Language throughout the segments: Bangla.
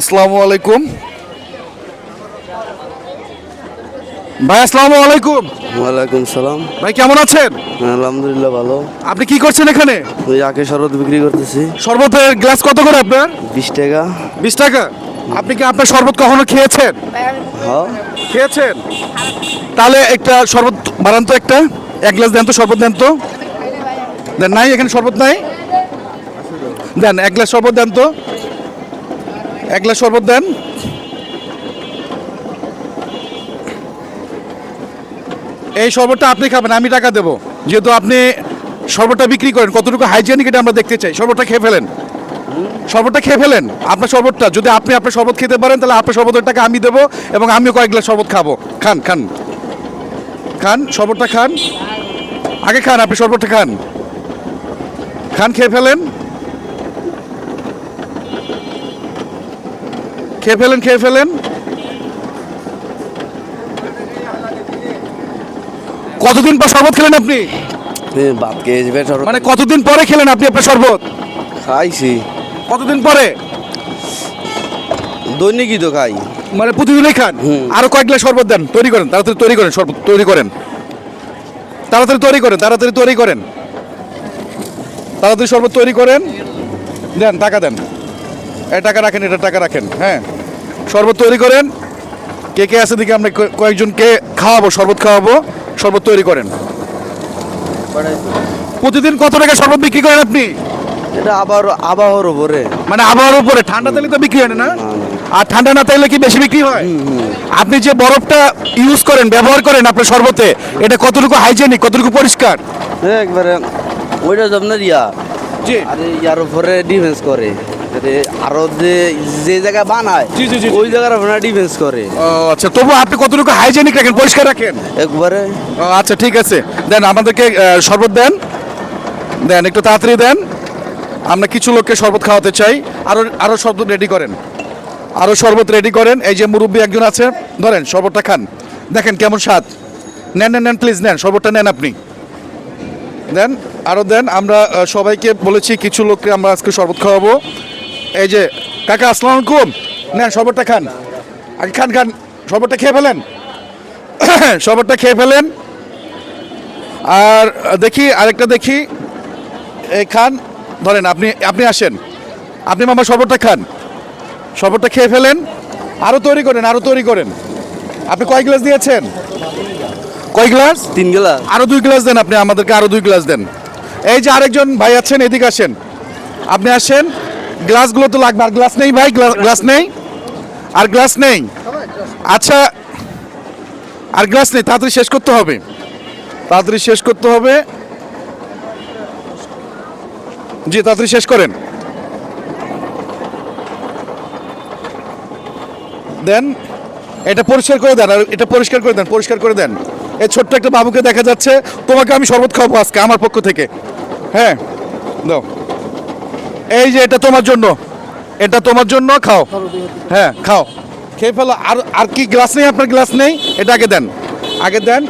আসসালামু আলাইকুম। ভাই আসসালামু আলাইকুম। ওয়ালাইকুম সালাম। ভাই কেমন আছেন? আলহামদুলিল্লাহ ভালো। আপনি কি করছেন এখানে? ওই আখে শরবত বিক্রি করতেছি। শরবতের গ্লাস কত করে আপনার? বিশ টাকা। বিশ টাকা? আপনি কি আপনার শরবত কখনো খেয়েছেন? হ্যাঁ। খেয়েছেন? তাহলে একটা শরবত বানান তো একটা। এক গ্লাস দেন তো শরবত দেন তো। দেন নাই এখানে শরবত নাই? দেন এক গ্লাস শরবত দেন তো। এক গ্লাস শরবত দেন। এই শরবতটা আপনি খাবেন, আমি টাকা দেবো। যেহেতু আপনি শরবতটা বিক্রি করেন, কতটুকু হাইজেনিক এটা আমরা দেখতে চাই। শরবতটা খেয়ে ফেলেন। শরবতটা খেয়ে ফেলেন, আপনার শরবতটা। যদি আপনি আপনার শরবত খেতে পারেন, তাহলে আপনার শরবতের টাকা আমি দেবো এবং আমিও কয়েক গ্লাস শরবত খাব। খান খান। খান, শরবতটা খান। আগে খান, আপনি শরবতটা খান। খান, খেয়ে ফেলেন। খেয়ে ফেলেন খেয়ে ফেলেন। কতদিন পর শরবত খেলেন আপনি? ভাত মানে কতদিন পরে খেলেন আপনি আপনার শরবত? খাইছি। কতদিন পরে? দৈনিকই তো খাই। মানে প্রতিদিনই খান। আরও কয়েক গ্লাস শরবত দেন তৈরি করেন তাড়াতাড়ি তৈরি করেন শরবত তৈরি করেন। তাড়াতাড়ি তৈরি করেন তাড়াতাড়ি তৈরি করেন। তাড়াতাড়ি শরবত তৈরি করেন দেন টাকা দেন। এই টাকা রাখেন এটা টাকা রাখেন হ্যাঁ। শরবত তৈরি করেন। কে কে আছে দিকে আমরা কয়ে- কয়েকজনকে খাওয়াবো শরবত খাওয়াবো। শরবত তৈরি করেন। প্রতিদিন কত টাকা শরবত বিক্রি করেন আপনি? এটা আবার আবহাওয়ার উপরে। মানে আবহাওয়ার উপরে। ঠান্ডা তেলে তো বিক্রি হয় না আর ঠান্ডা না তাইলে কি বেশি বিক্রি হয়? আপনি যে বরফটা ইউজ করেন ব্যবহার করেন আপনার শরবতে এটা কতটুকু হাইজেনিক কতটুকু পরিষ্কার? একবারে ওইটা আপনার ইয়া জি। আরে ইয়ার উপরে ডিফেন্স করে। আরও যে যে জায়গায় বানায় জি, জি, জি, জি। ওই জায়গার আপনার ডিফেন্স করে। ও, আচ্ছা তবু আপনি কতটুকু হাইজেনিক রাখেন পরিষ্কার রাখেন? একবারে। ও, আচ্ছা ঠিক আছে। দেন আমাদেরকে আহ, শরবত দেন। দেন একটু তাড়াতাড়ি দেন। আমরা কিছু লোককে শরবত খাওয়াতে চাই। আরও আরও শরবত রেডি করেন। আরও শরবত রেডি করেন। এই যে মুরব্বী একজন আছে ধরেন শরবতটা খান। দেখেন কেমন স্বাদ। নেন নেন নেন প্লিজ নেন শরবতটা নেন আপনি। দেন আরও দেন। আমরা আহ, সবাইকে বলেছি কিছু লোককে আমরা আজকে শরবত খাওয়াবো। এই যে কাকা আসসালামু আলাইকুম। না শরবতটা খান। আগে খান খান। শরবতটা খেয়ে ফেলেন। শরবতটা খেয়ে ফেলেন। আর দেখি আরেকটা দেখি। এই খান ধরেন আপনি আপনি আসেন। আপনি মামা শরবতটা খান। শরবতটা খেয়ে ফেলেন। আরও তৈরি করেন আরও তৈরি করেন। আপনি কয় গ্লাস দিয়েছেন? কয় গ্লাস? তিন গ্লাস। আরও দুই গ্লাস দেন আপনি আমাদেরকে আরও দুই গ্লাস দেন। এই যে আরেকজন ভাই আছেন এদিকে আসেন। আপনি আসেন। গ্লাসগুলো তো লাগবে, আর গ্লাস নেই ভাই গ্লাস নেই? আর গ্লাস নেই? আচ্ছা আর গ্লাস নেই, তাড়াতাড়ি শেষ করতে হবে। তাড়াতাড়ি শেষ করতে হবে। জি, তাড়াতাড়ি শেষ করেন। দেন, এটা পরিষ্কার করে দেন, আর এটা পরিষ্কার করে দেন, পরিষ্কার করে দেন। এই ছোট্ট একটা বাবুকে দেখা যাচ্ছে, তোমাকে আমি শরবত খাওয়াবো আজকে, আমার পক্ষ থেকে। হ্যাঁ দাও। এই যে এটা তোমার জন্য। এটা তোমার জন্য খাও। হ্যাঁ খাও। খেয়ে ফেলো। আর আর কি গ্লাস নেই? আপনার গ্লাস নেই? এটা আগে দেন। আগে দেন।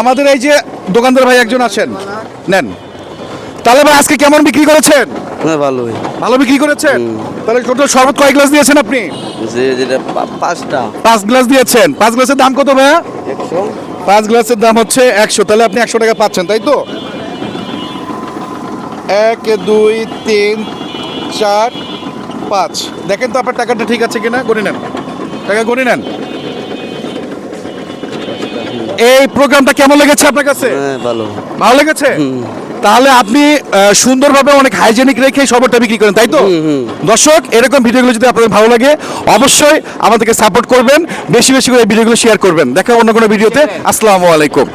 আমাদের এই যে দোকানদার ভাই একজন আছেন। নেন। তাহলে ভাই আজকে কেমন বিক্রি করেছেন? হ্যাঁ ভালোই। ভালো বিক্রি করেছেন? তাহলে টোটাল শরবত কয় গ্লাস দিয়েছেন আপনি? যেটা পাঁচটা। পাঁচ গ্লাস দিয়েছেন। পাঁচ গ্লাসের দাম কত ভাইয়া? একশো। পাঁচ গ্লাসের দাম হচ্ছে একশো। তাহলে আপনি একশো টাকা পাচ্ছেন তাই তো? এক দুই তিন চার পাঁচ। দেখেন তো আপনার টাকাটা ঠিক আছে কিনা? গণি নেন। টাকা গণি নেন। এই প্রোগ্রামটা কেমন লেগেছে আপনার কাছে? হ্যাঁ ভালো। ভালো লেগেছে? তাহলে আপনি সুন্দরভাবে অনেক হাইজেনিক রেখে সবরটা বিক্রি করেন তাই তো? দর্শক এরকম ভিডিওগুলো যদি আপনাদের ভালো লাগে অবশ্যই আমাদেরকে সাপোর্ট করবেন বেশি বেশি করে ভিডিওগুলো শেয়ার করবেন। দেখা অন্য কোনো ভিডিওতে। আসসালামু আলাইকুম।